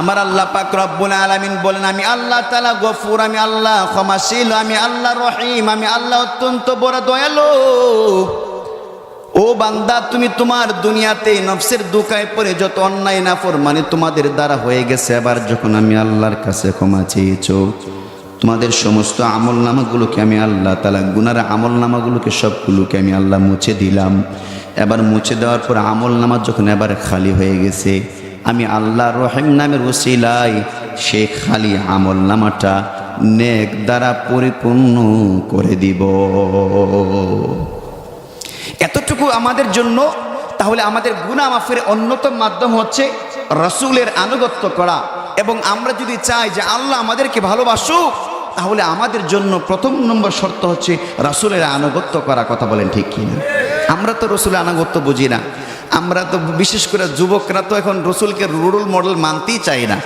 আমার আল্লাহ পাক রব্বুল আলামিন বলেন, আমি আল্লাহ তাআলা গফুর, আমি আল্লাহ ক্ষমাশীল, আমি আল্লাহ রহিম, আমি আল্লাহ অত্যন্ত বড় দয়ালু। ও বান্দা, তুমি তোমার দুনিয়াতে নফসের দুকায় পড়ে যত অন্যায় না মানে তোমাদের দ্বারা হয়ে গেছে আবার যখন আমি আল্লাহর কাছে ক্ষমা চেয়েছো, তোমাদের সমস্ত আমল নামাগুলোকে আমি আল্লাহ তালা গুনার আমল নামাগুলোকে সবগুলোকে আমি আল্লাহ মুছে দিলাম। এবার মুছে দেওয়ার পর আমল নামা যখন এবার খালি হয়ে গেছে আমি আল্লাহ রহিম নামের ওসিলাই সে খালি আমল নামাটা নেক দ্বারা পরিপূর্ণ করে দিব। এতটুকু আমাদের জন্য, তাহলে আমাদের গুণা মাফের অন্যতম মাধ্যম হচ্ছে রসুলের আনুগত্য করা। এবং আমরা যদি চাই যে আল্লাহ আমাদেরকে ভালোবাসুক, তাহলে আমাদের জন্য প্রথম নম্বর শর্ত হচ্ছে রসুলের আনুগত্য করা। কথা বলেন ঠিক কিনা? আমরা তো রসুলের আনুগত্য বুঝি না। আমরা তো বিশেষ করে যুবকরা তো এখন রসুলকে রুল মডেল মানতেই চাই না।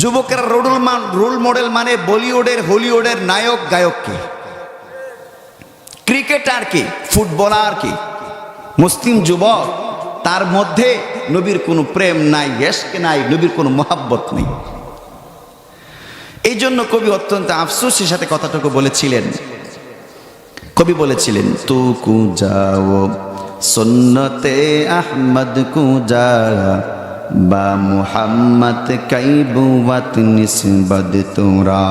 যুবকরা রোল মান, রোল মডেল মানে বলিউডের, হলিউডের নায়ক, গায়ককে। ক্রিকেটার কি, ফুটবলার কি, মুসলিম যুবক, তার মধ্যে নবীর কোনো প্রেম নাই এসক নাই, নবীর কোনো মহাব্বত নেই। এই জন্য কবি অত্যন্ত আফসোসের সাথে কথাটুকু বলেছিলেন। কবি বলেছিলেন তু কু যাও সুন্নতে আহমদ কু যা বা মুহাম্মদ কাইবুয়াত নিসবদ তোরা।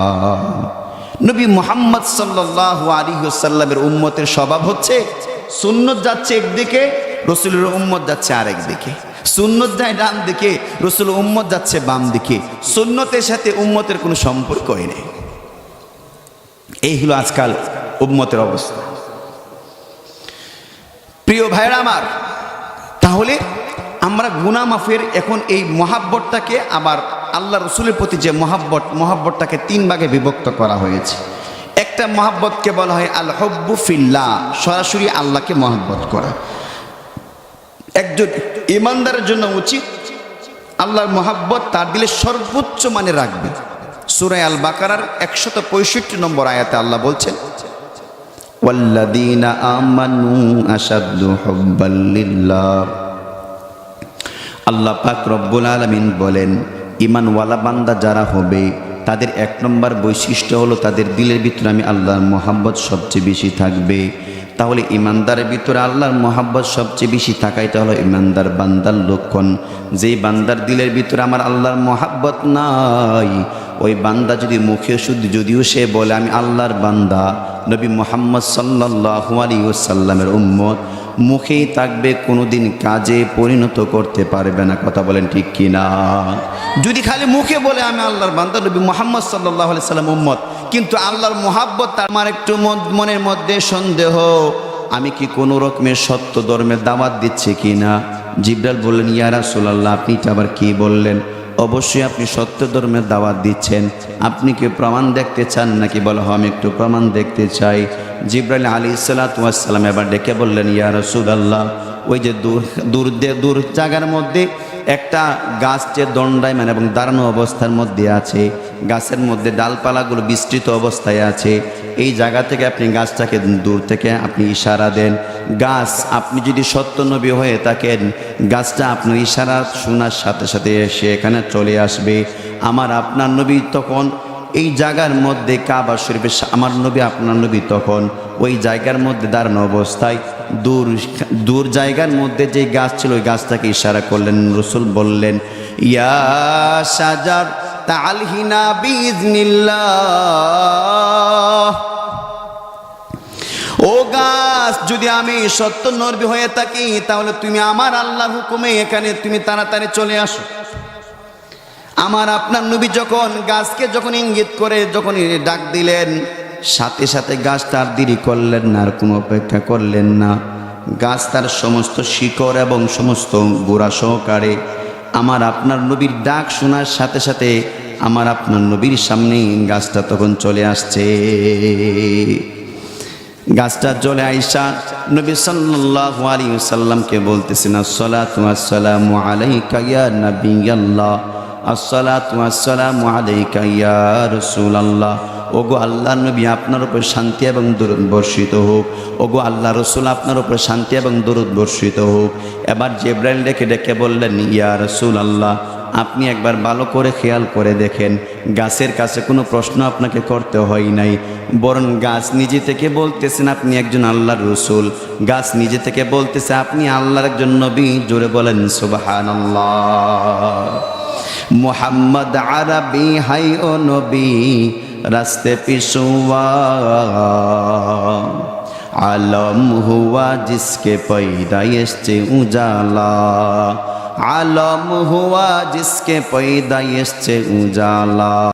নবী মোহাম্মদ সাল্লাহ আলী সাল্লামের উম্মতের স্বভাব হচ্ছে, সুন্নত যাচ্ছে একদিকে, রসুলের উম্মত যাচ্ছে আরেক দিকে। সুন্নত যায় ডান দিকে, রসুল উম্মত যাচ্ছে বাম দিকে। সুন্নতের সাথে উম্মতের কোনো সম্পর্কই নেই। এই হলো আজকাল উম্মতের অবস্থা। প্রিয় ভাইরা আমার, তাহলে আমরা গুনা মাফের এখন এই মহাব্বতটাকে আবার আল্লাহ রসুলের প্রতি যে মহাব্বত, মহাব্বতটাকে তিন ভাগে বিভক্ত করা হয়েছে। একটা মহাব্বতকে বলা হয় আল হব্বু ফিল্লা সরাসরি আল্লাহকে মহাব্বত করা। একজন ইমানদারের জন্য উচিত আল্লাহর মহাব্বত তার দিলে সর্বোচ্চ মানে রাখবে। সুরায় আল বাকারার একশত পঁয়ষট্টি নম্বর আয়াতে আল্লাহ বলছেন ওয়াল্লাদিনা আমানু আসাদু হব্বাল্লিল্লাহ আল্লাহ পাক রব্বুল আলমিন বলেন ইমানওয়ালা বান্দা যারা হবে, তাদের এক নম্বর বৈশিষ্ট্য হলো তাদের দিলের ভিতরে আমি আল্লাহর মোহাব্বত সবচেয়ে বেশি থাকবে। তাহলে ইমানদারের ভিতরে আল্লাহর মোহাব্বত সবচেয়ে বেশি থাকা হলো ইমানদার বান্দার লক্ষণ। যেই বান্দার দিলের ভিতরে আমার আল্লাহর মোহাব্বত নাই ওই বান্দা যদি মুখে শুদ্ধ, যদিও সে বলে, আমি আল্লাহর বান্দা, নবী মোহাম্মদ সাল্লাহ আলী ওসাল্লামের উম্মত, মুখেই থাকবে, কোনোদিন কাজে পরিণত করতে পারবে না। কথা বলেন ঠিক কি না যদি খালি মুখে বলে, আমি আল্লাহর বান্দা, নবী মোহাম্মদ সাল্লাহ আলি সাল্লাম উম্মত, কিন্তু আল্লাহর মোহাব্বত আমার একটু মনের মধ্যে সন্দেহ, আমি কি কোনো রকমের সত্য ধর্মের দাওয়াত দিচ্ছে কি না জিব্রাল বললেন ইয়ারা সোল্লাহ আপনি আবার কি বললেন? অবশ্যই আপনি সত্য ধর্মের দাওয়াত দিচ্ছেন। আপনি কি প্রমাণ দেখতে চান নাকি বলো আমি একটু প্রমাণ দেখতে চাই। জিব্রাইল আলী সালাতাম এবার ডেকে বললেন, ইয়া রসুল আল্লাহ ওই যে দূর দূর দূর জায়গার মধ্যে একটা গাছ যে দণ্ডায় মানে এবং দাঁড়ানো অবস্থার মধ্যে আছে, গাছের মধ্যে ডালপালাগুলো বিস্তৃত অবস্থায় আছে, এই জায়গা থেকে আপনি গাছটাকে দূর থেকে আপনি ইশারা দেন। গাছ, আপনি যদি সত্য নবী হয়ে থাকেন, গাছটা আপনার ইশারা শোনার সাথে সাথে সে এখানে চলে আসবে। আমার আপনার নবী তখন এই জায়গার মধ্যে কাবা শরীফে আমার নবী, আপনার নবী তখন ওই জায়গার মধ্যে দাঁড়ানো অবস্থায় দূর দূর জায়গার মধ্যে যে গাছ ছিল, ওই গাছটাকে ইশারা করলেন, রসুল বললেন, ইয়া সাজার তালহিনা ও গাছ, যদি আমি সত্য নরবি হয়ে থাকি, তাহলে তুমি আমার আল্লাহ হুকুমে এখানে তুমি তাড়াতাড়ি চলে আসো। আমার আপনার নবী যখন গাছকে যখন ইঙ্গিত করে, যখন ডাক দিলেন, সাথে সাথে গাছ তার দেরি করলেন না, আর কোনো অপেক্ষা করলেন না। গাছ তার সমস্ত শিকড় এবং সমস্ত গোড়া সহকারে আমার আপনার নবীর ডাক শোনার সাথে সাথে আমার আপনার নবীর সামনেই গাছটা তখন চলে আসছে। গাছটা চলে আইসা নবী সাল্লাল্লাহু আলাইহি সাল্লামকে বলতেছেন আসসালাতু আসসালামু আলাইকা ইয়া নবিয়াল্লাহ আসসালাতু আসসালামু আলাইকা ইয়া ওগো আল্লাহ নবী আপনার উপর শান্তি এবং দরুদ বর্ষিত হোক। ওগো আল্লাহ রসুল আপনার উপর শান্তি এবং দরুদ বর্ষিত হোক। এবার জেব্রাইল ডেকে ডেকে বললেন, ইয়া রসুল আল্লাহ আপনি একবার ভালো করে খেয়াল করে দেখেন। গাছের কাছে কোনো প্রশ্ন আপনাকে করতে হয় নাই। বরং গাছ নিজে থেকে বলতেছেন আপনি একজন আল্লাহর রসুল। গাছ নিজে থেকে বলতেছে আপনি আল্লাহর একজন নবী। জোরে বলেন সুবাহান মোহাম্মদ আরবি, হাই ও নবী, রাস্তে পিসুয়া আলম হুয়া জিসকে পৈদাইশ উজালা। আলম হুয়া জিসকে পৈদাইশ উজালা।